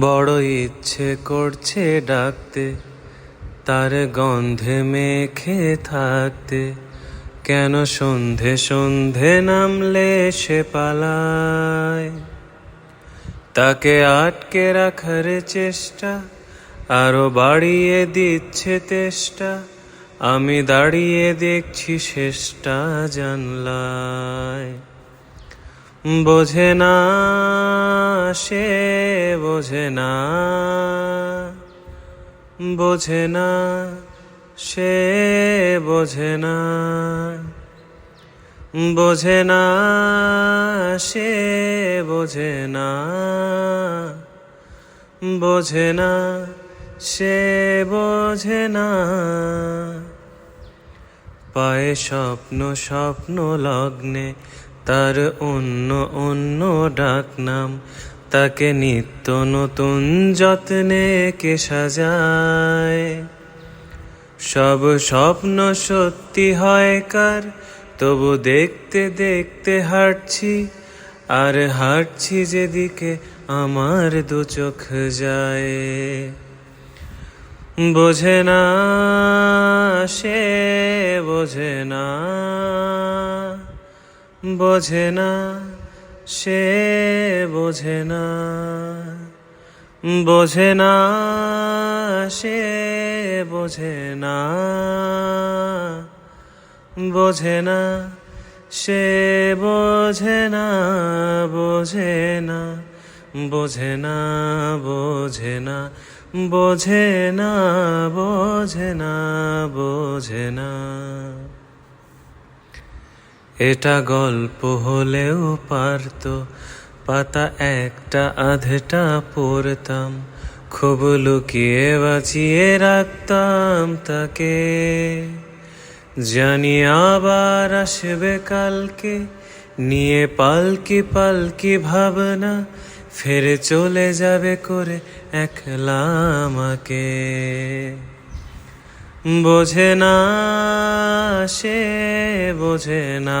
বড় ইচ্ছে করছে ডাকতে, তার গন্ধে মেখে থাকতে। কেন সন্ধে সন্ধে নামলে সে পালায়? তাকে আটকে রাখার চেষ্টা, আরও বাড়িয়ে দিচ্ছে তেষ্টা। আমি দাঁড়িয়ে দেখছি শেষটা জানলায়। বোঝে না সে বোঝে না। বোঝে না, সে বোঝে না। বোঝে না, সে বোঝে না। বোঝে না, সে বোঝে না। পায়ে স্বপ্ন স্বপ্ন লগ্নে, তার অন্য অন্য ডাক নাম তাকে নিত্য নতুন যত্নে কে সাজায়? সব স্বপ্ন সত্যি হয় কার? তবু দেখতে দেখতে হাঁটছি, আর হাঁটছি যেদিকে আমার দু চোখ যায়। বোঝে না সে, বোঝে না বোঝে না সে। বোঝে না বোঝে না সে বোঝে না বোঝে না সে বোঝে না বোঝে না বোঝে না বোঝে না বোঝে না বোঝে না বোঝে না এটা গল্প হলেও পারতো পাতা একটা আধটা পড়তাম, খুব লুকিয়ে বাঁচিয়ে রাখতাম তাকে। জানি আবার আসবে কালকে, নিয়ে পালকি পালকি ভাবনা, ফেরে চলে যাবে করে একলা আমাকে। বোঝে না সে, বোঝে না